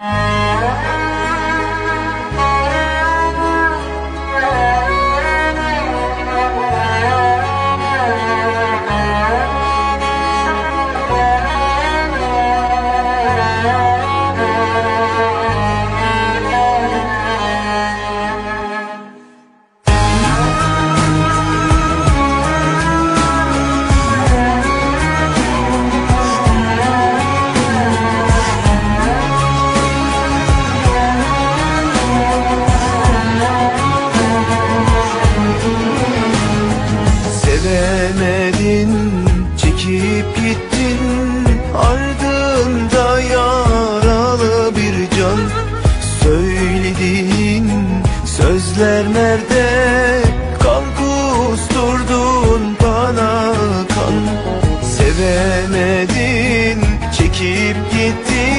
Sevemedin, Ardında yaralı bir can. Söylediğin sözler nerede? Kan kusturdun bana kan. Sevemedin, çekip gittin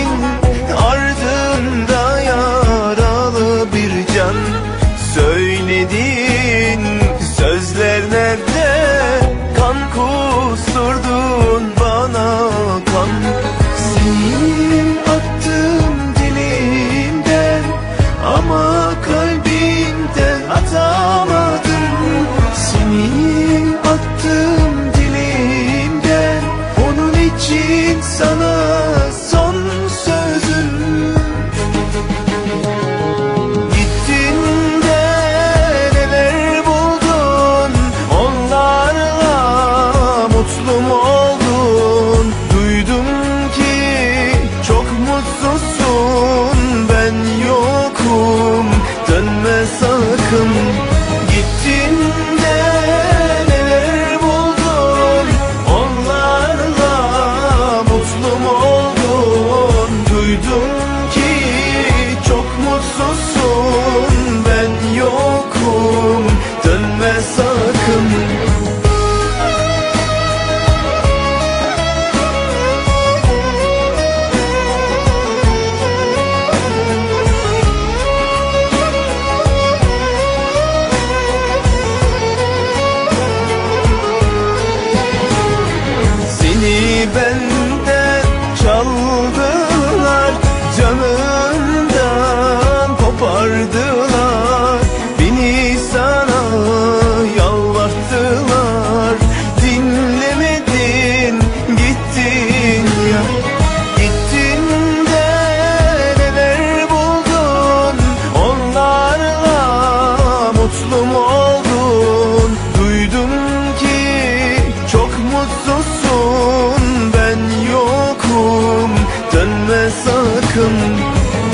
mutsuzsun Ben yokum. Dönme sakın.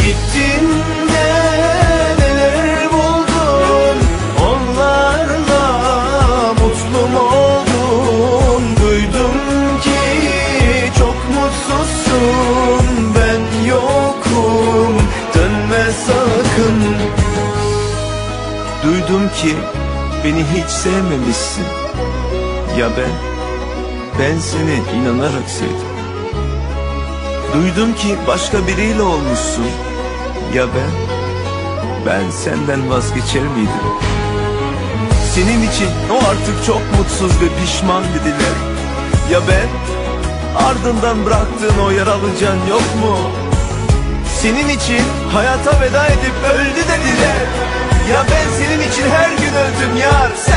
Gittin de neler buldun? Onlarla mutlu mu Duydum ki çok mutsuzsun. Ben yokum. Dönme sakın. Duydum ki beni hiç sevmemişsin. Ya ben? Ben seni inanarak sevdim Duydum ki başka biriyle olmuşsun Ya ben? Ben senden vazgeçer miydim? Senin için o artık çok mutsuz ve pişman dediler Ya ben? Ardından bıraktığın o yaralı can yok mu? Senin için hayata veda edip öldü dediler Ya ben senin için her gün öldüm yar Sen